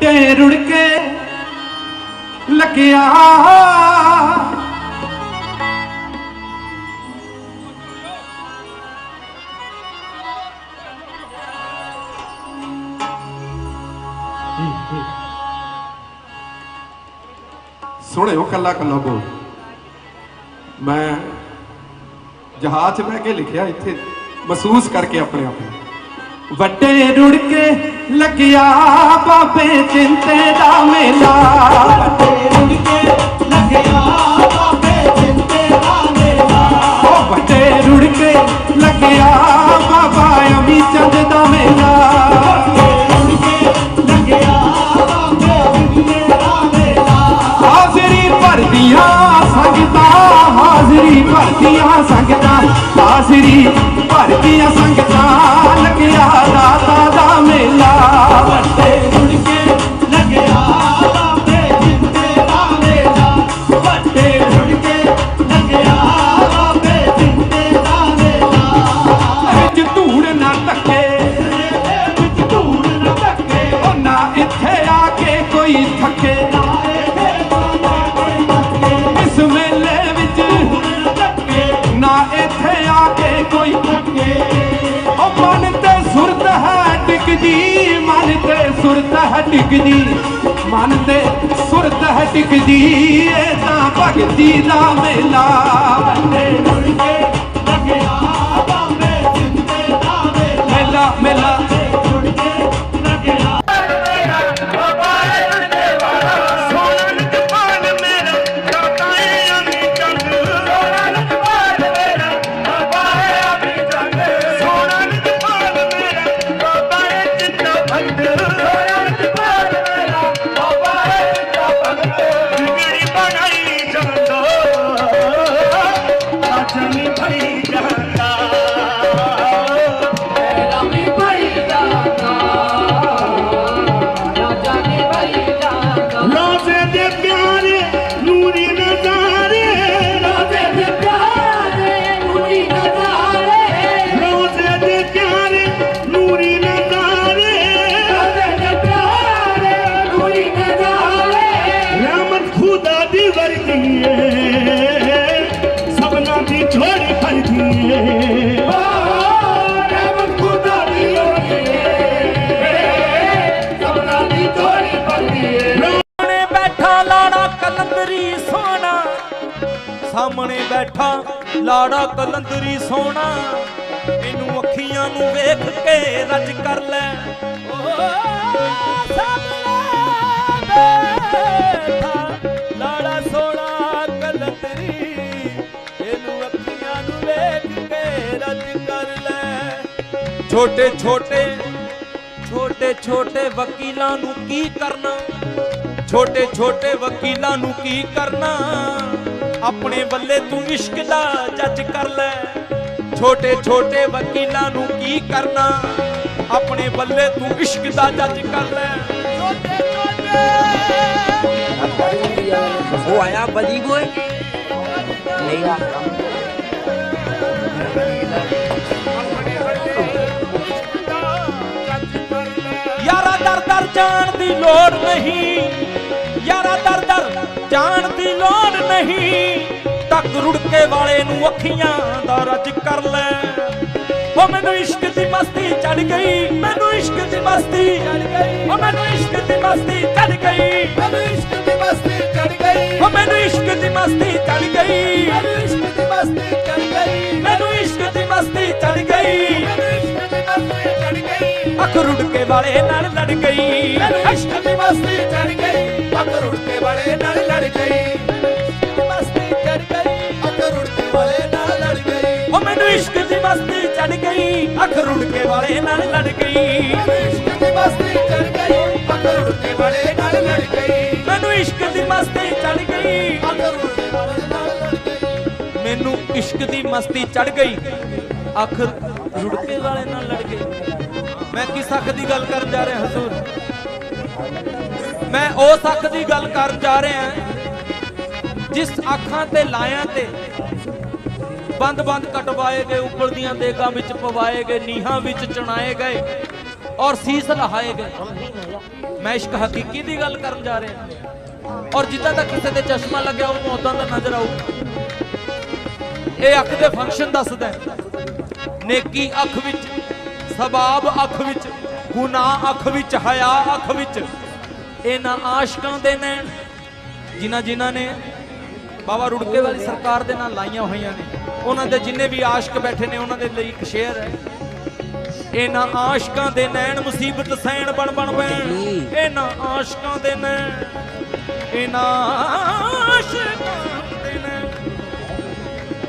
ਤੇ ਰੁੜ ਕੇ ਲੱਗਿਆ। ਸੁਣਿਓ ਕੱਲਾ ਕੱਲਾ ਬੋਲ। ਮੈਂ ਜਹਾਜ਼ 'ਚ ਬਹਿ ਕੇ ਲਿਖਿਆ ਇੱਥੇ ਮਹਿਸੂਸ ਕਰਕੇ ਆਪਣੇ ਆਪ ਨੂੰ। ਵੱਡੇ ਰੁੜ ਕੇ ਲੱਗਿਆ ਬਾਬੇ ਚਿੰਤੇ ਦਾ ਮੇਲਾ। ਵੱਡੇ ਕੇ ਲੱਗਿਆ ਬਾਬੇ ਚਿੰਤੇ ਦਾ ਮੇਲਾ ਉਹ ਵੱਡੇ ਰੁੜ ਕੇ ਲੱਗਿਆ ਬਾਬਾ ਅਮੀ ਚੰਦ ਦਾ ਮੇਲਾ। ਹਾਜ਼ਰੀ ਭਰਦੀਆਂ ਸੰਗਤਾਂ, ਹਾਜ਼ਰੀ ਭਰਦੀਆਂ ਸੰਗਤਾਂ, ਹਾਜ਼ਰੀ ਭਰਦੀਆਂ ਸੰਗਤਾਂ। ਸੁਰਤ ਹੈ ਟਿਕਦੀ ਮਨ ਤੇ ਸੁਰਤ ਹੈ ਟਿਕਦੀ ਇਹ ਤਾਂ ਭਗਤੀ ਦਾ ਮੇਲਾ। ਵੱਡੇ ਰੁੜ ਕੇ ਕਲੰਦਰੀ ਸੋਹਣਾ ਸਾਹਮਣੇ ਬੈਠਾ ਲਾੜਾ ਕਲੰਦਰੀ ਸੋਹਣਾ ਇਹਨੂੰ ਅੱਖੀਆਂ ਨੂੰ ਵੇਖ ਕੇ ਰੱਜ ਕਰ ਲੈ। ਓ ਸਾਹਮਣੇ ਬੈਠਾ ਲਾੜਾ ਸੋਹਣਾ ਕਲੰਦਰੀ। ਇਹਨੂੰ ਅੱਖੀਆਂ ਨੂੰ ਵੇਖ ਕੇ ਰੱਜ ਕਰ ਲੈ। ਛੋਟੇ ਛੋਟੇ ਛੋਟੇ ਛੋਟੇ ਵਕੀਲਾਂ ਨੂੰ ਕੀ ਕਰਨਾ? ਛੋਟੇ ਛੋਟੇ ਵਕੀਲਾਂ ਨੂੰ ਕੀ ਕਰਨਾ? ਆਪਣੇ ਵੱਲੇ ਤੂੰ ਇਸ਼ਕ ਦਾ ਜੱਜ ਕਰ ਲੈ। ਛੋਟੇ ਛੋਟੇ ਵਕੀਲਾਂ ਨੂੰ ਕੀ ਕਰਨਾ? ਆਪਣੇ ਵੱਲੇ ਤੂੰ ਇਸ਼ਕ ਦਾ ਜੱਜ ਕਰ ਲੈ। ਛੋਟੇ ਉਹ ਆਇਆ ਬਦੀ ਬੋਏ? ਨਹੀਂ ਆ ਯਾਰਾ ਦਰ ਦਰ ਜਾਣ ਦੀ ਲੋੜ ਨਹੀਂ। ਦਰ ਦਰ ਜਾਣ ਦੀ ਲੋੜ ਨਹੀਂ। ਤੱਕ ਰੁੜਕੇ ਵਾਲੇ ਨੂੰ ਅੱਖੀਆਂ ਦਾ ਰੱਜ ਕਰ ਲੈ। ਉਹ ਮੈਨੂੰ ਇਸ਼ਕ ਦੀ ਮਸਤੀ ਚੜ ਗਈ ਮੈਨੂੰ ਇਸ਼ਕ ਦੀ ਮਸਤੀ ਚੜ ਗਈ। ਉਹ ਮੈਨੂੰ ਇਸ਼ਕ ਦੀ ਮਸਤੀ ਚੜ ਗਈ। ਮੈਨੂੰ ਇਸ਼ਕ ਦੀ ਮਸਤੀ ਚੜ ਗਈ। ਉਹ ਮੈਨੂੰ ਇਸ਼ਕ ਦੀ ਮਸਤੀ ਚੜ ਗਈ। ਮੈਨੂੰ ਇਸ਼ਕ ਦੀ ਮਸਤੀ ਚੜ ਗਈ। ਮੈਨੂੰ ਇਸ਼ਕ ਦੀ ਮਸਤੀ ਚੜ ਗਈ। ਮੈਨੂੰ ਇਸ਼ਕ ਦੀ ਮਸਤੀ ਚੜ ਗਈ। ਅੱਖ ਰੁੜਕੇ ਵਾਲੇ ਨਾਲ ਲੜ ਗਈ। ਮੈਨੂੰ ਇਸ਼ਕ ਦੀ ਮਸਤੀ ਚੜ ਗਈ। ਅੱਖ ਰੁੜਕੇ ਵਾਲੇ ਨਾਲ ਲੜ ਗਈ। ਮਸਤੀ ਚੜ ਗਈ ਅੱਖ ਰੁੜਕੇ ਵਾਲੇ ਨਾਲ ਲੜ ਗਈ। ਉਹ ਮੈਨੂੰ ਇਸ਼ਕ ਦੀ ਮਸਤੀ ਚੜ ਗਈ ਅੱਖ ਰੁੜਕੇ ਵਾਲੇ ਨਾਲ ਲੜ ਗਈ। ਇਸ਼ਕ ਦੀ ਮਸਤੀ ਚੜ ਗਈ ਅੱਖ ਰੁੜਕੇ ਵਾਲੇ ਨਾਲ ਲੜ ਗਈ। ਮੈਨੂੰ ਇਸ਼ਕ ਦੀ ਮਸਤੀ ਚੜ ਗਈ। ਅੱਖ ਰੁੜਕੇ ਵਾਲੇ ਨਾਲ ਲੜ ਗਈ। ਮੈਨੂੰ ਇਸ਼ਕ ਦੀ ਮਸਤੀ ਚੜ ਗਈ। ਅੱਖ ਰੁੜਕੇ ਵਾਲੇ ਨਾਲ ਲੜ ਗਈ। ਮੈਂ ਕਿਸ ਅੱਖ ਦੀ ਗੱਲ ਕਰਨ ਜਾ ਰਿਹਾ ਹਜ਼ੂਰ? ਮੈਂ ਉਸ ਅੱਖ ਦੀ ਗੱਲ ਕਰਨ ਜਾ ਰਿਹਾ ਜਿਸ ਅੱਖਾਂ ਤੇ ਲਾਇਆਂ ਤੇ ਬੰਦ ਬੰਦ ਕਟਵਾਏ ਗਏ, ਉੱਪਰ ਦੀਆਂ ਦੇਗਾਂ ਵਿੱਚ ਪਵਾਏ ਗਏ, ਨੀਹਾਂ ਵਿੱਚ ਚਣਾਏ ਗਏ ਔਰ ਸੀਸ ਲਹਾਏ ਗਏ। ਮੈਂ ਇਸ਼ਕ ਹਕੀਕੀ ਦੀ ਗੱਲ ਕਰਨ ਜਾ ਰਿਹਾ ਔਰ ਜਿੱਦਾਂ ਦਾ ਕਿਸੇ ਦੇ ਚਸ਼ਮਾ ਲੱਗਿਆ, ਉਹਨੂੰ ਉਦਾਂ ਦਾ ਨਜ਼ਰ ਆਊ। ਇਹ ਅੱਖ ਦੇ ਫੰਕਸ਼ਨ ਦੱਸਦਾ ਨੇਕੀ ਅੱਖ ਵਿੱਚ, ਸਬਾਬ ਅੱਖ ਵਿੱਚ, ਗੁਨਾਹ ਅੱਖ ਵਿੱਚ, ਹਯਾ ਅੱਖ ਵਿੱਚ ਇਹਨਾਂ ਆਸ਼ਕਾਂ ਦੇ ਨੈਣ, ਜਿਨ੍ਹਾਂ ਜਿਨ੍ਹਾਂ ਨੇ ਬਾਬਾ ਰੁੜਕੇ ਵਾਲੀ ਸਰਕਾਰ ਦੇ ਨਾਲ ਲਾਈਆਂ ਹੋਈਆਂ ਨੇ। ਉਹਨਾਂ ਦੇ ਜਿੰਨੇ ਵੀ ਆਸ਼ਕ ਬੈਠੇ ਨੇ, ਉਹਨਾਂ ਦੇ ਲਈ ਇੱਕ ਸ਼ੇਅਰ ਹੈ। ਇਹਨਾਂ ਆਸ਼ਕਾਂ ਦੇ ਨੈਣ ਮੁਸੀਬਤ ਸਹਿਣ ਬਣ ਬਣ ਬੈਣ ਇਹਨਾਂ ਆਸ਼ਕਾਂ ਦੇ ਨੈਣ, ਇਹਨਾਂ ਆਸ਼ਕਾਂ ਦੇ ਨੈਣ।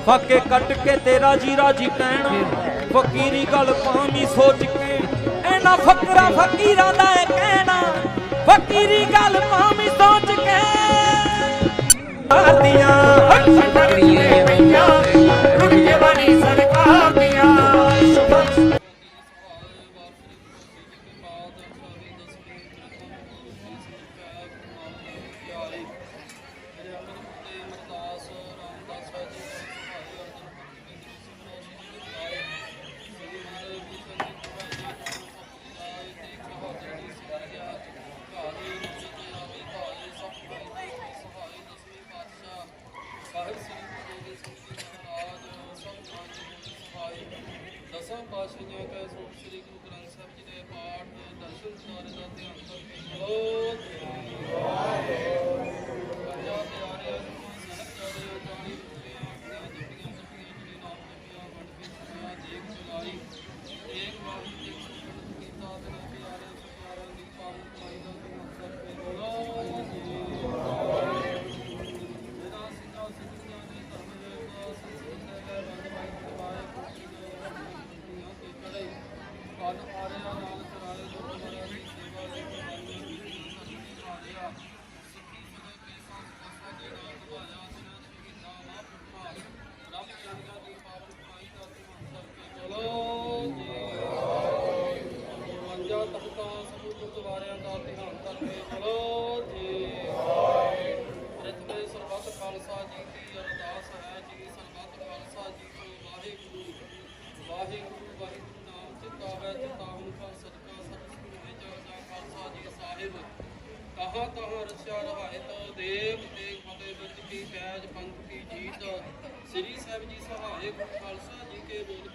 ਫੱਕੇ ਕੱਟ ਕੇ ਤੇਰਾ ਜੀਰਾ ਜੀ ਰਾਜੀ ਫਕੀਰੀ ਗੱਲ ਪਾਵੀ ਸੋਚ ਕੇ। ਇਹਨਾਂ ਫਕਰਾ ਫਕੀਰਾਂ ਦਾ ਇਹ ਕਹਿਣਾ ਫਕੀਰੀ ਗੱਲ ਪਾਵੀ ਸੋਚ ਕੇ ਦੀਆਂ ਕਰੀਏ ਪਈਆਂ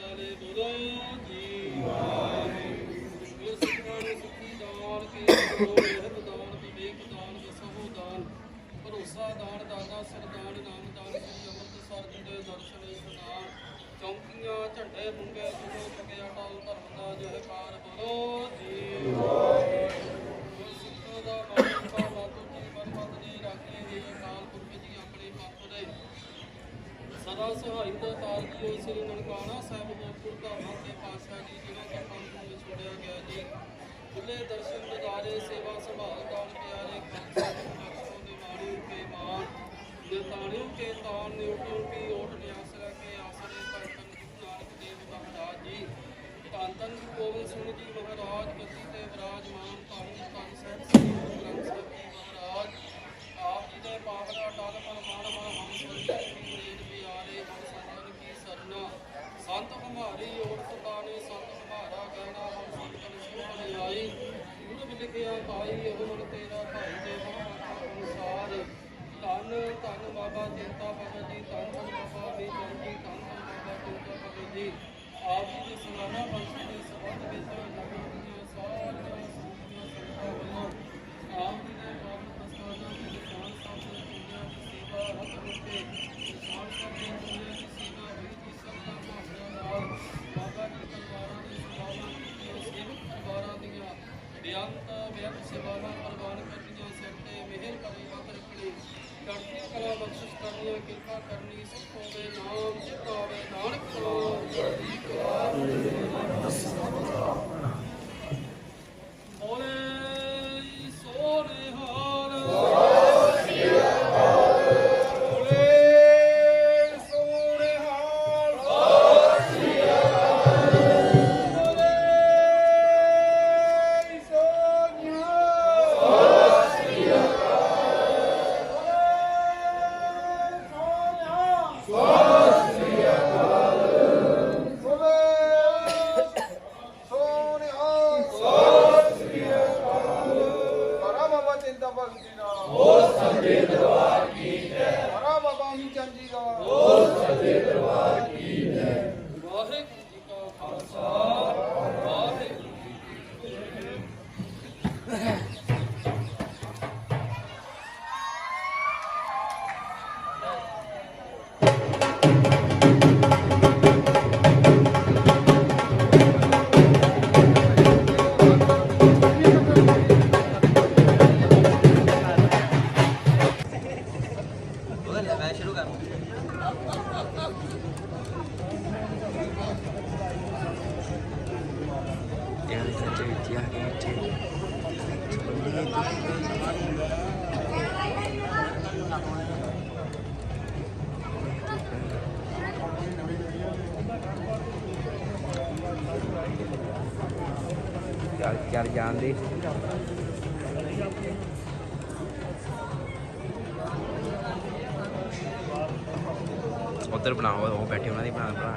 ਕੇ ਜੀ ਵਾਹਿਗੁਰੂ ਸਿੱਖਾਂ ਨੂੰ ਸੁਖੀ ਦਾਨ ਕੀ ਰਹਿਤ ਦਾਨ ਵਿਵੇਕ ਦਾਨ ਵਸਹੁ ਦਾਨ ਭਰੋਸਾ ਦਾਨ ਦਾਦਾ ਸਰਦਾਨ ਨਾਮ ਦਾਨ ਸ੍ਰੀ ਅੰਮ੍ਰਿਤਸਰ ਜੀ ਦੇ ਦਰਸ਼ਨ ਸੁਨਾਨ ਚੌਂਕੀਆਂ ਝੰਡੇ ਮੁੰਗੇ ਸੁਣੋ ਚੁਗਿਆ ਟਾਲ ਧਰਮ ਦਾ ਜਹਕਾਰ ਬੋਲੋ ਜੀ ਗੁਰੂ ਸਦਾ ਸਹਾਈ ਦਾ ਹੋਈ ਸ੍ਰੀ ਨਨਕਾਣਾ ਸਾਹਿਬ ਬੋਪੁਰ ਦਾ ਮਹਾਂਦੇ ਪਾਤਸ਼ਾਹ ਜੀ ਜਿਨ੍ਹਾਂ ਦਾ ਪੰਥ ਨੂੰ ਵਿਛੋੜਿਆ ਗਿਆ ਜੀ। ਖੁੱਲੇ ਦਰਸ਼ਨ ਦਿਦਾਰੇ ਸੇਵਾ ਸੰਭਾਲ ਦਾਨ ਪਿਆਰੇ ਖਾਲਸਾ ਜੀ ਦੇ ਮਾਣੀ ਕੇ ਮਾਨ ਨਿਤਾਣਿਓ ਕੇ ਤਾਨ ਨਿਉਟਿਓ ਕੀ ਓਟ ਨਿਆਸਰਾ ਕੇ ਆਸਰੇ ਪਰ ਗੁਰੂ ਨਾਨਕ ਦੇਵ ਮਹਾਰਾਜ ਜੀ। ਧੰਨ ਧੰਨ ਗੁਰੂ ਗੋਬਿੰਦ ਸਿੰਘ ਜੀ ਮਹਾਰਾਜ ਗੱਦੀ ਤੇ ਵਿਰਾਜਮਾਨ ਧੰਨ ਧੰਨ ਸਾਹਿਬ ਸ੍ਰੀ ਗੁਰੂ ਗ੍ਰੰਥ ਸਾਹਿਬ ਜੀ ਮਹਾਰਾਜ ਆਪ ਜੀ ਦੇ ਪਾਵਨ ਅਟਲ ਪਰਮਾਨ ਮਾ ਹਮ ਸੰਤਨ ਕੀ ਨੇਜ ਪਿਆਰੇ ਹਮ ਸੰਤਨ ਕੀ ਸਰਨਾ ਸੰਤ ਹਮਾਰੀ ਓਟ ਸਤਾਨੇ ਸੰਤ ਹਮਾਰਾ ਕਹਿਣਾ ਹਮ ਸੰਤਨ ਸੁਣ ਆਈ ਗੁਰੂ ਬਿਨ ਲਿਖਿਆ ਭਾਈ ਉਹ ਮਨ ਤੇਰਾ ਭਾਈ ਦੇ ਮਹਾਂਪੁਰਖ ਅਨੁਸਾਰ ਧੰਨ ਧੰਨ ਬਾਬਾ ਚਿੰਤਾ ਭਗਤ ਜੀ, ਧੰਨ ਧੰਨ ਬਾਬਾ ਬੇਚਨ ਜੀ, ਧੰਨ ਧੰਨ ਬਾਬਾ ਚਿੰਤਾ ਭਗਤ ਜੀ। ਆਪ ਜੀ ਦੇ ਸਲਾਨਾ ਬਖਸ਼ ਦੇ ਸਬੰਧ ਵਿੱਚ ਨਗਰ ਦੀਆਂ ਸਾਰੀਆਂ ਸੰਗਤਾਂ ਸੰਗਤਾਂ ਵੱਲੋਂ ਆਪ ਜੀ ਦੇ ਪਾਵਨ ਪ੍ਰਸਾਦਾਂ ਦੀ ਨਿਸ਼ਾਨ ਸਾਹਿਬ ਦੇ ਪੂਜਾ ਦੀ ਸੇਵਾ ਰਤ ਰੁਕੇ ਨਿਸ਼ਾਨ ਸਾਹਿਬ ਕੀ ਚੰਜੀਗਾ ਬੋਲ ਸਦੇ ਦਰਬਾਰ ਕੀ बगल है मैं शुरू कर Yeah, dude, yeah, yeah, dude. Chào, chào, chào anh đi. ਉਧਰ ਬਣਾਓ ਉਹ ਬੈਠੇ ਉਹਨਾਂ ਦੀ ਬਣਾ ਬਣਾ।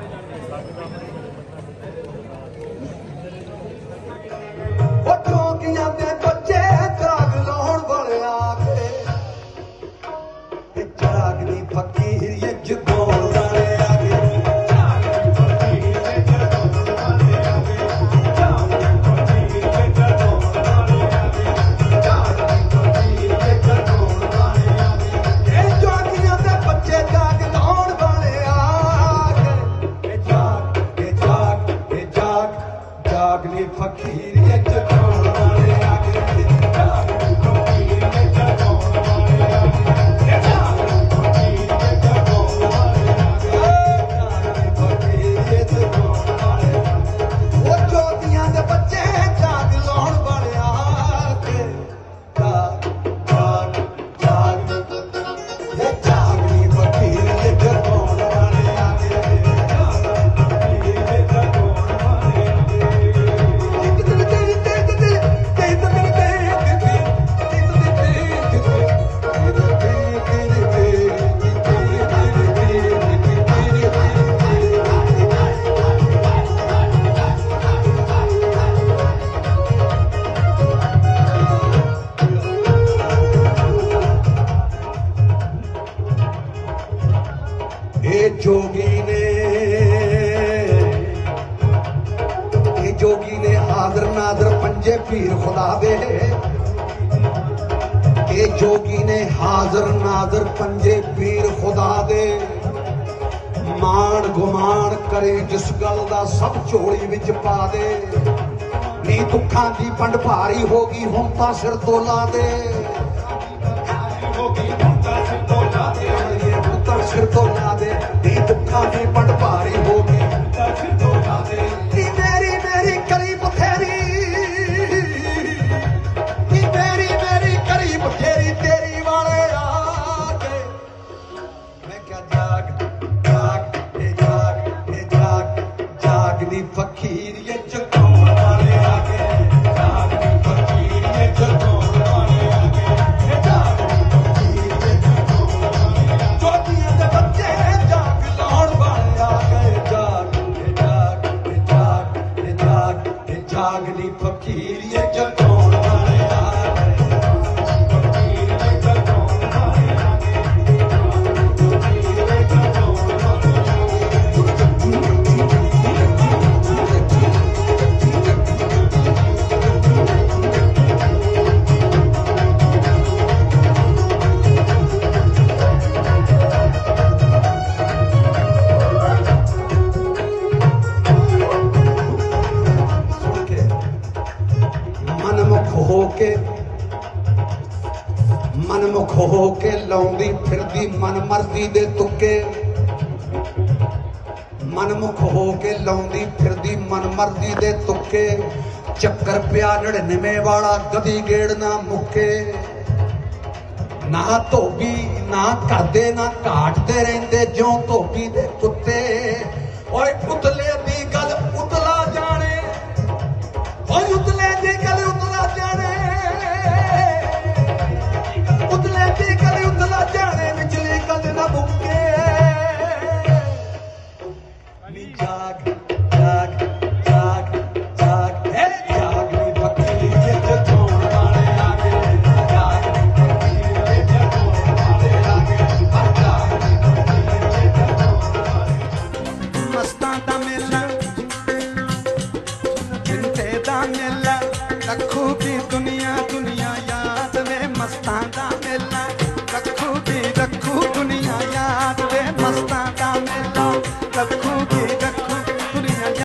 ਨਾਜ਼ਰ ਪੰਜੇ ਪੀਰ ਖੁਦਾ ਦੇ, ਮਾਣ ਗੁਮਾਨ ਕਰੇ, ਜਿਸ ਗੱਲ ਦਾ ਸਭ ਝੋਲੀ ਵਿੱਚ ਪਾ ਦੇ, ਨੀ ਦੁੱਖਾਂ ਦੀ ਪੰਡ ਭਾਰੀ ਹੋ ਗਈ ਹੁਣ ਤਾਂ ਸਿਰ ਤੋਲਾ ਦੇ ਸਿਰ ਤੋਲਾ ਦੇ, ਨੀ ਦੁੱਖਾਂ ਦੀ ਪੰਡ ਭਾਰੀ ਹੋ ਗਈ ਤਾਂ ਸਿਰ ਤੋਲਾ ਦੇ। ਫਿਰਦੀ ਮਨਮਰਜ਼ੀ ਦੇ ਤੁੱਕੇ? ਮਨਮੁਖ ਹੋ ਕੇ ਲਾਉਂਦੀ ਫਿਰਦੀ ਮਨਮਰਜ਼ੀ ਦੇ ਤੁੱਕੇ। ਚੱਕਰ ਪਿਆ 99 ਵਾਲਾ, ਗਦੀ ਗੇੜ ਨਾ ਮੁੱਕੇ। ਨਾ ਧੋਬੀ, ਨਾ ਕਰਦੇ, ਨਾ ਘਾਟਦੇ ਰਹਿੰਦੇ ਜਿਉਂ ਧੋਬੀ ਦੇ ਕੁੱਤੇ। ਓਏ ਪੁੱਤ